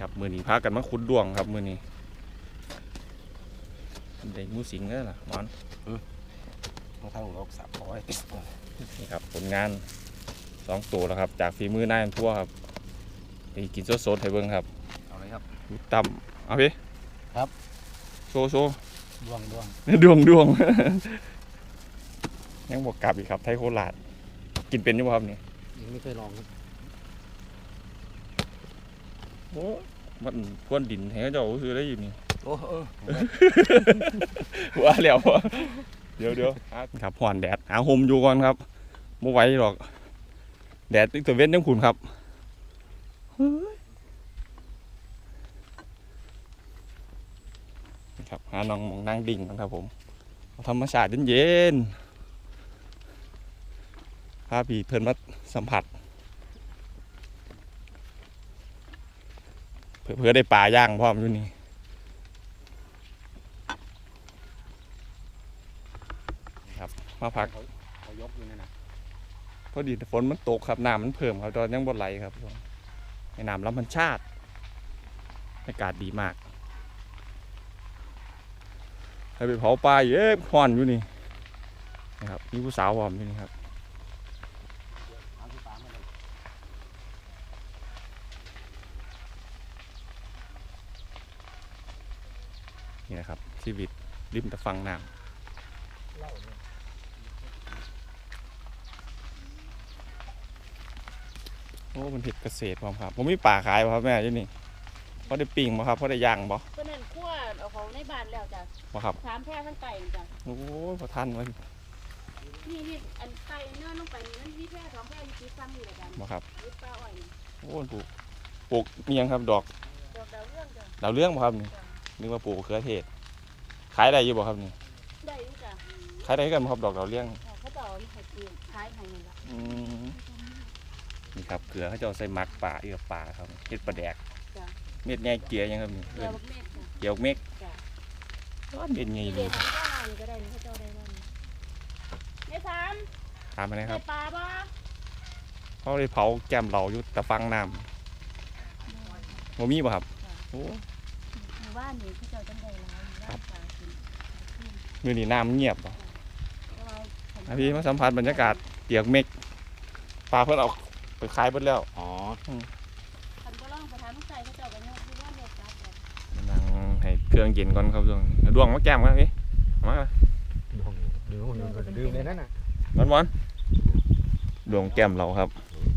ครับมือนี้พากันมาขุดดวงครับมือนี้ได้งูสิงแล้วล่ะหมอนทางทางลกสับร้อยนี่ครับผลงานสองตัวแล้วครับ จากฝีมือนายอันทั่วครับนี่กินสดๆให้เบิ่งครับเอาเลยครับต่ำเอาพี่ครับโซโซดวงดวงดวงดวงยังบอกกลับอีกครับ ไทยโคราชกินเป็นอยังบ่ครับนี่ยังไม่เคยลองครับ โอ้มันกวนดินให้เขาเจ้าซื้อได้อยู่นี่โอ้เออว่าแล้วว่าเดี๋ยวเดี๋ยวครับห่อนแดดหาห่มอยู่ก่อนครับไม่ไหวหรอก แดดตึกตะเว้นยังขุนครับเฮ้ยครับหาน้องหมองนั่งดิ่งกันครับผมเอาธรรมชาติเย็นๆพาพี่เพิ่นมาสัมผัส เพื่อเพื่อได้ปลาย่างพร้อมอยู่นี่มาพักเขายกอยู่นั่นนะพอดีฝนมันตกครับน้ำมันเพิ่มครับตอนยังบดไหลครับในน้ำลำพันชาติอากาศดีมากให้ไปเผาปลาอยู่เอ๊ะควันอยู่นี่นะครับมีผู้สาววอมอยู่นี่ครับ สามสิบสามมาเลย นี่นะครับ ชีวิตริมตะฟังน้เล่าเนี่ยำโอ้มันเห็ดเกษตรพร้อมครับ ผมมีป่าขายบ่ครับแม่ที่นี่พอได้ปิ้งบ่ครับพอได้ย่างบ่เพื่อนนขั้วเอาเขาในบ้านแล้วจ้ะบ่ครับสามแพร่ทั้งไก่จ้ะโอ้ยพอทันไว้นี่นี่อันไก่เนื้อลงไปนี่มันมีแพร่สองแพร่อยู่ที่ซ้ำนี่แหละจ้ะบ่ครับยึดปลาอ้อยนี่โอ้ยปลูกปลูกเมียงครับดอกดอกดาวเรื่องจ้ะดาวเรื่องบ่ครับนี่ นึกว่าปลูกมะเขือเทศ ขายได้อยู่บ่ครับนี่ ได้อยู่จ้ะขายได้กันบ่ครับดอกดาวเรื่องอ่าเขาจะเอาไข่เกียมขายให้นี่ละอืมนี่ครับเกลือเขาจะเอาใส่หมักป่าเอือป่าครับเฮ็ดปลาแดก จ้ะเม็ดใหญ่เกลือยังครับนี่เกลืเอิ้อนบักเม็ดจ้ะเกี่ยวเม็กจ้ะก้อนเม็ดใหญ่นี่ดีเด็ดก็ได้นี่ก็ได้นี่เขาจะเอาได้บ้างไอ้สามถามมานะคได้รับปลาบ่เขาได้เผาแก้มเราอยู่ตะฟังน้ำบ่มีบ่ครับโอ้หมู่ บ้านนี่เขาจะเอาจังได๋หลายหมู่บ้านปลากินมื้อนี้น้ำเงียบบ่แต่ว่าคันอะพี่มาสัมผัสบรรยากาศเปียกเม็กปลาเพิ่นเอาไปขายเบิดแล้วอ๋อคันก็ลองไปถามลูกชายเขาเจ้ากันเนาะที่บ้านเด็กจ้ะจ้ะมานั่งให้เครื่องเย็นก่อนครับดวงเอาดวงมาแก้มครับพี่มาดวงดื่มดื่มในนั้นน่ะบอนบอนดวงแก้มเราครับ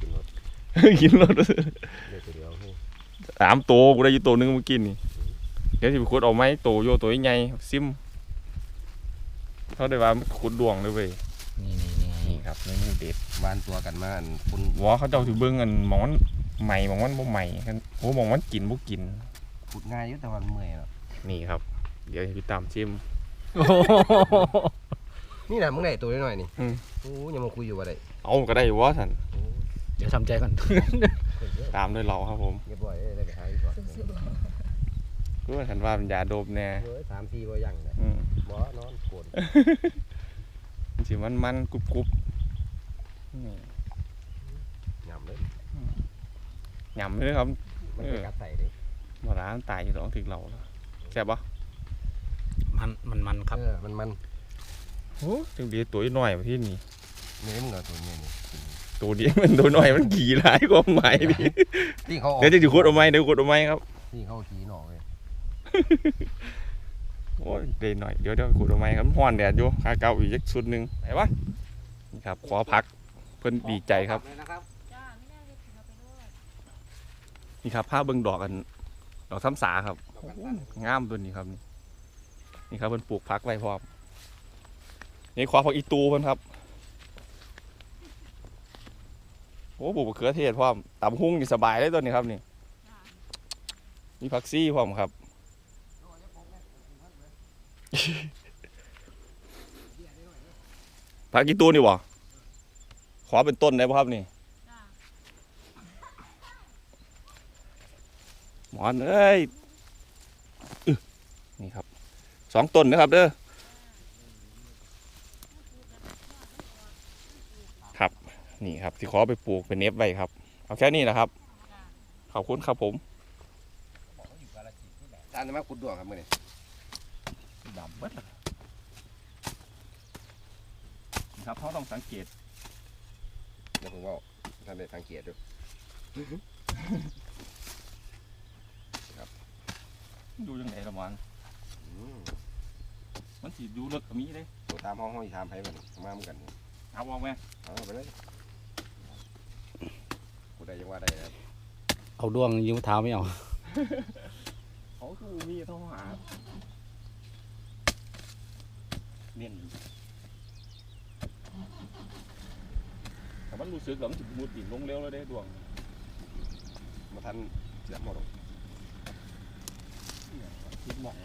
กินรถกินรถเดี๋ยวเดียวให้สามตัวกูได้อยู่ตัวหนึงเมื่อกี้นี่ เดี๋ยวสิไปขุดเอาไหมตัวโยตัวใหญ่ซิมเขาได้ว่าขุดดวงเลยเว้ยนี่นี่นี่ครับเมนูเด็ดบ้านตัวกันมาอันคุณวอเขาเจ้าถือเบิ้งกันหมองมันใหม่หมองมันบ่ใหม่กันโอ้หมองมันกินบ่กินขุดง่ายอยู่แต่วันเมื่อยแล้วนี่ครับ เดี๋ยวให้พี่ตามชิมนี่นะมึงได้ตัวน้อยๆนี่อืมโอ้ยังมาคุยอยู่ว่าได้เอาก็ได้วะท่านเดี๋ยวทำใจก่อนตามด้วยเราครับผมเรียบร้อยได้ไปหาอีกก่อน รู้ว่าท่านว่าเป็นยาโดบแน่เฮ้ยสามสี่บ่ยังเลยอืมหมอนอนโกนมันสิมันมันกรุบกรุบนี่ยำเลยยำเลยครับมันเอไปอกัดใส่ดิมาร้านตายอยู่สองถึงเราแล้วแซ่บปะมันมันมันครับ เออมันมันโอ้ถึงดีตัวน้อยกว่าที่นี่ เนื้อมึงเอาตัวนี้นี่ตัวนี้มันตัวน้อยมันขี่ร้ายกว่าไหมดิที่เขาออกเดี๋ยวจะถือขวดเอาไหมเดี๋ยวขวดเอาไหมครับ ที่เขาขี่หน่อเลย โอ้ยเดี๋ยวหน่อย เดี๋ยวเดี๋ยวขวดเอาไหมครับห้อนแดดอยู่ขาเก่าอีกสักชุดหนึ่งไหนวะนี่ครับ ขอพักเพิ่นดีใจครับ จ้าไม่ได้เลยถึงเอาไปด้วย นี่ครับผ้าเบิ่งดอกกันดอกซ้ำสาครับงามตัวนี้ครับนี่นี่ครับเพิ่นปลูกพักไว้พร้อมนี่ขวาผักอีตูเพิ่นครับโอ้ปลูกมะเขือเทศพร้อมตำหุ้งนี่สบายเลยตัวนี้ครับนี่มีผักซี่พร้อมครับ ผักอีตูนี่บ่ขอเป็นต้นได้ป่ะครับนี่จ้าหมอนเอ้ยอึนี่ครับสองต้นนะครับเด้อครับ นี่ครับที่ขอไปปลูกเป็นเนฟไว้ครับ เอาแค่นี้นะครับ ขอบคุณครับผม ตามจะมาขุดดวงครับมื่อนี้ ดำเบิดละนี่ครับเขาต้องสังเกตเดี๋ยวผมว่าท่านได้สังเกตดูดูยังไงละมันอืมมันสีดูเลิกกับมีเลยตัวตามห้องห้องอีทามไพ่มันมาเหมือนกันเอาออกไหมเอาไปเลยกูได้ยังว่าได้ครับเอาดวงยิ้มเท้าไม่เอาเขาคือมีเท่าหา เน้นแต่มันรู้สึกแล้วมันจะมุดดินลงเร็วแล้วเด้ดวงมาทันเสียหมดหรอกคิดหมอง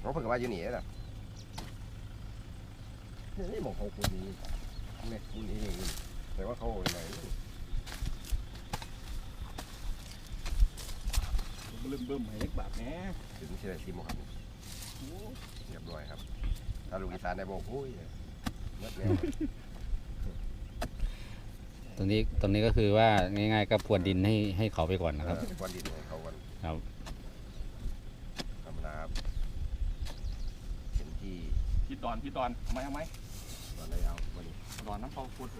เราเพิ่งว่าอยู่นี่แหละนี่หมองเขาคนนี้เนี่ยคนนี้เองแต่ว่าเขาอะไรเริ่มเบิ่มให้เล็กบาทแหน่ถึงที่ไหนทีมครับ เรียบร้อยครับถ้าลูกอีสานได้บอกโอ้ยเมื่อแล้วตรงนี้ตรงนี้ก็คือว่าง่ายๆก็พรวนดินให้ให้เขาไปก่อนนะครับ วันดินให้เขากันครับ ธรรมดาครับเห็นที่พี่ตอนพี่ตอนทำไมทำไมตอนได้เอาวันนี้ตอนน้ำเขาพูดล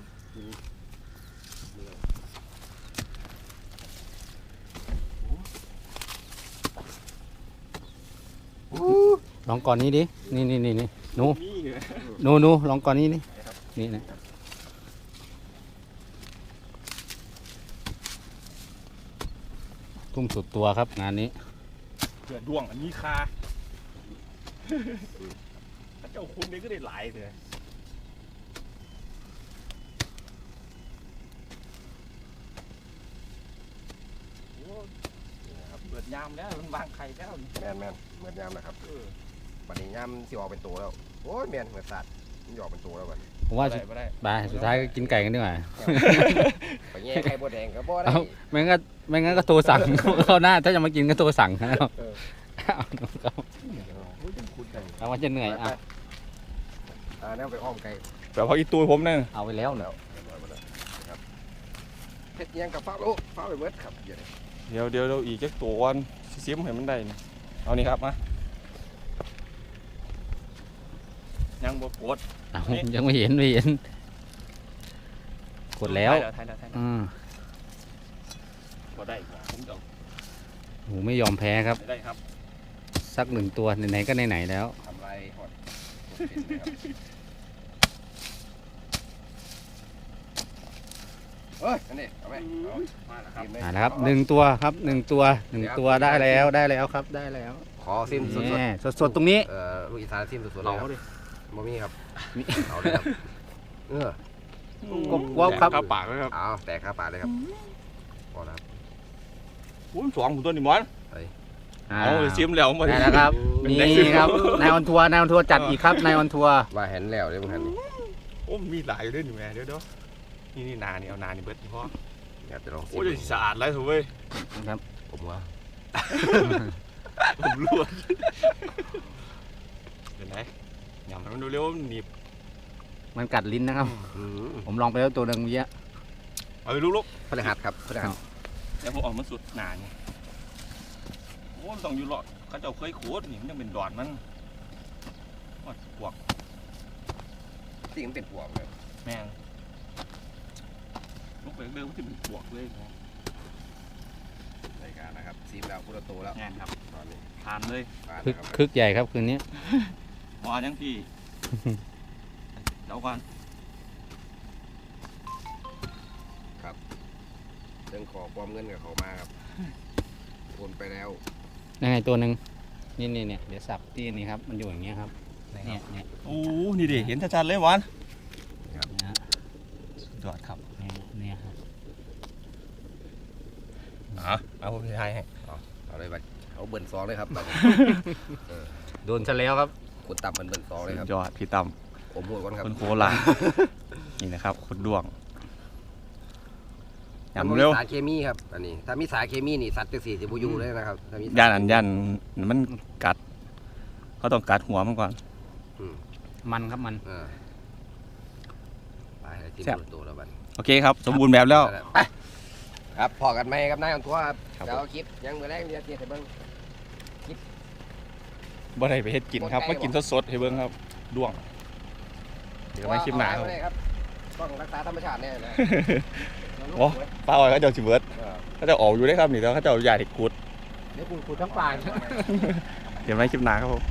องก่อนนี้ดิ นี่นี่นี่นี่หนูนี่เนี่ยหนูหนูลองก่อนนี้นี่นี่นะทุ่มสุดตัวครับงานนี้เกิดดวงอันนี้คาถ้าเจ้าคุณนี่ก็ได้หลายเลยโอ้ครับเปิดยามแล้วมันวางไข่แล้วนี่แมนแมนเหมือนยามนะครับ เออวันนี้ยามสิออกเป็นตัวแล้ว โอ้ยแมนเหมือนสัตว์มันหยอกเป็นตัวแล้ววันนี้ผมว่าได้ไม่ได้บายสุดท้ายก็กินไก่กันดีกว่าไปแย่ไข่บัวแดงก็บ่ได้ เอ้าไม่งั้นไม่งั้นก็โทรสั่ง เข้าหน้า ถ้าจะมากินก็โทรสั่งนะครับเออ เอาครับโอ้ยยังคุ้นกันเอาว่าจะเหนื่อยอะอ่าแนวไปอ้อมไก่แบบพออีตัวผมเนี่ยเอาไปแล้วเนแล้อะวเรียบร้อยหมดแล้วนะครับเฮ็ดอิหยังกับฟ้าโอ้ฟ้าไปเบิดครับเดี๋ยวนี้เดี๋ยวเดี๋ยวเดี๋ยวอีกจักตัวก่อนซิมให้มันได้นี่เอานี่ครับมา ยังบ่กด เอายังไม่เห็นไม่เห็น กดแล้วถ่ายถ่ายแล้วถ่ายแล้วอืมบ่ได้บ่ผมจะโหไม่ยอมแพ้ครับได้ครับสักหนึ่งตัวไหนๆก็ไหนๆแล้ว ทำลายหอดเป็นนะครับเฮ้ยอันนี้เอาไหมเอามาแล้วครับทีมเลยอ่านะครับหนึ่งตัวครับหนึ่งตัวหนึ่งตัวได้แล้วได้แล้วครับได้แล้วขอซิมสดนี่สดๆตรงนี้ๆเอ่อลูกอีสานซิมสดๆเราเลยครับดิ บ่มีครับมีเอาเลยครับเออ กบว้าวครับเข้าปากเลยครับเอาแตกข้าปากเลยครับพอแล้วครับอุ้ยสองผมตัวนี่หมอนอ่าเอาไปซิมแล้วมา ได้แล้วครับเป็นนี่ไงซิมครับ นายออนทัวร์นายออนทัวร์จัดอีกครับ นายออนทัวร์ว่าเห็นแล้วเด้อมึงหันนี่โอ้มีหลายอยู่ด้วยนี่แม่เดี๋ยวเดี๋ยวนี่นี่นานี่เอานานี่เบิดนี่พ่ออยากจะลองซิโอ้ยสะอาดแล้วถูกเว้ยนะครับ ผมว่าผมรวดเห็นไหม ยำให้มันดูเร็วหนีบมันกัดลิ้นนะครับอืมผมลองไปแล้วตัวหนึ่งเมื่อกี้เอาไปลุกพฤหัสครับพฤหัสๆแล้วผมเออกมันสุดหนานี่โอ้ยต้องอยู่หลอดเขาเจ้าเคยขูดนี่มันยังเป็นดอนมันว่าพวกสิ่งมันเป็นปวกเลยแม่งลูกไปเดิมมันจะเป็นพวกเลยนะรายการนะครับซีมแล้วพุทธโตแล้วงานครับตอนนี้ทานเลยผ่านคึกนะครับคึกใหญ่ครับคืนนี้ หมอยังพี่เดี๋ยวก่อนเรื่องขอความเงินกับเขามาครับโอนไปแล้วยังไงตัวหนึ่งนี่นี่เนี่ยเดี๋ยวสับที่นี่ครับ มันอยู่อย่างเงี้ยครับเนี่ยเนี่ยโอ้นี่ดิเห็นชัดๆเลยหวานนะฮะยอดครับเนี่ยเนี่ยครับอะเอาผมจะให้ให้เอาเลยบัดเอาเบิ่นซองเลยครับบัดโดนซะแล้วครับ กดต่ำมันเบิ่นซองเลยครับยอดพี่ตั้มผมพูดก่อนครับคนโคราชนี่นะครับคุณดวงมันยำบ่มีเร็วสารเคมีครับอันนี้ถ้ามีสารเคมีนี่สัตว์จะสี่สิบอยูเลยนะครับถ้ามีสารย่านอันย่านมันกัดเขาต้องกัดหัวมันก่อนมันครับมันเออไปให้ทีมแซ่บพุทธโตแล้วบัดโอเคครับ สมบูรณ์แบบแล้วไปครับพอกันไหมครับนายของตัวครับครับเดี๋ยวเอาคลิปยังมือแรกเดียวเทียบให้เบิ้ง บ่ได้ไปเฮ็ดกินครับคนไกลมากินสดๆให้เบิ่งครับด้วง เดี๋ยวไม่คลิปหนาครับเอไว้ครับ ต้องรักษาธรรมชาติแน่นะโอ้ป้าอ้อยเขาเจ้าสิเบิดเออเขาเจะออกอยู่ได้ครับนี่แล้วเขาเจ้าอยากให้ขุดเดี๋ยวคุณคุณทั้งปลายเดี๋ยวไม่คลิปหนาครับผม